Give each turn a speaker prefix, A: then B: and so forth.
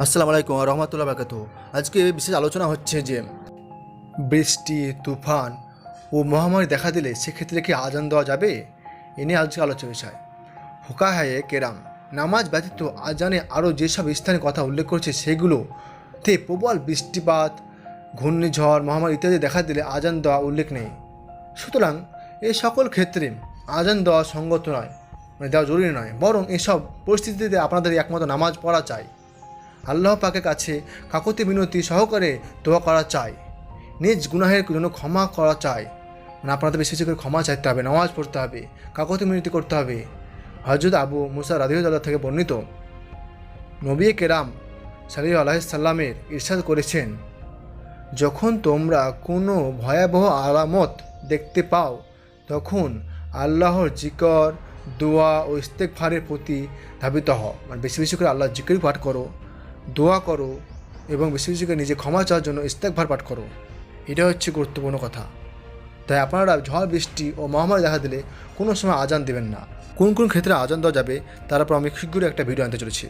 A: আসসালামু আলাইকুম রহমতুল্লাহ বাকাত আজকে বিশেষ আলোচনা হচ্ছে যে বৃষ্টি, তুফান ও মহামারী দেখা দিলে সেক্ষেত্রে কি আজান দেওয়া যাবে? এ নিয়ে আজকে আলোচনা বিষয়। হুকাহায়ে কেরাম নামাজ ব্যতীত আজানে আরও যেসব স্থানে কথা উল্লেখ করছে সেগুলোতে প্রবল বৃষ্টিপাত, ঘূর্ণিঝড়, মহামারী ইত্যাদি দেখা দিলে আজান দেওয়া উল্লেখ নেই। সুতরাং এ সকল ক্ষেত্রে আজান দেওয়া সঙ্গত নয় মানে দেওয়া জরুরি নয়, বরং এসব পরিস্থিতিতে আপনাদের একমাত্র নামাজ পড়া চাই। আল্লাহ পাকের কাছে কাকতি মিনতি সহকারে দোয়া করা চাই। নিজ গুনাহের জন্য ক্ষমা করা চাই। মানে আপনাদের বেশি বেশি করে ক্ষমা চাইতে হবে, নামাজ পড়তে হবে, কাকতি মিনতি করতে হবে। হজরত আবু মুসা রাদিউল্লাহ থেকে বর্ণিত, নবী কেরাম সালি আলাহিসাল্লামের ইরশাদ করেছেন, যখন তোমরা কোনো ভয়াবহ আলামত দেখতে পাও, তখন আল্লাহর জিকর, দোয়া ও ইস্তেকফারের প্রতি ধাবিত হও। মানে বেশি বেশি করে আল্লাহর জিকির পাঠ করো। দোয়া করো এবং বেশি নিজে ক্ষমা চাওয়ার জন্য ইস্তেকভার পাঠ করো। এটা হচ্ছে গুরুত্বপূর্ণ কথা। তাই আপনারা ঝড়, বৃষ্টি ও মহামারী দেখা দিলে কোনো সময় আজান দেবেন না। কোন কোন ক্ষেত্রে আজান দেওয়া যাবে তার উপর আমি শীঘ্রই একটা ভিডিও আনতে চলেছি।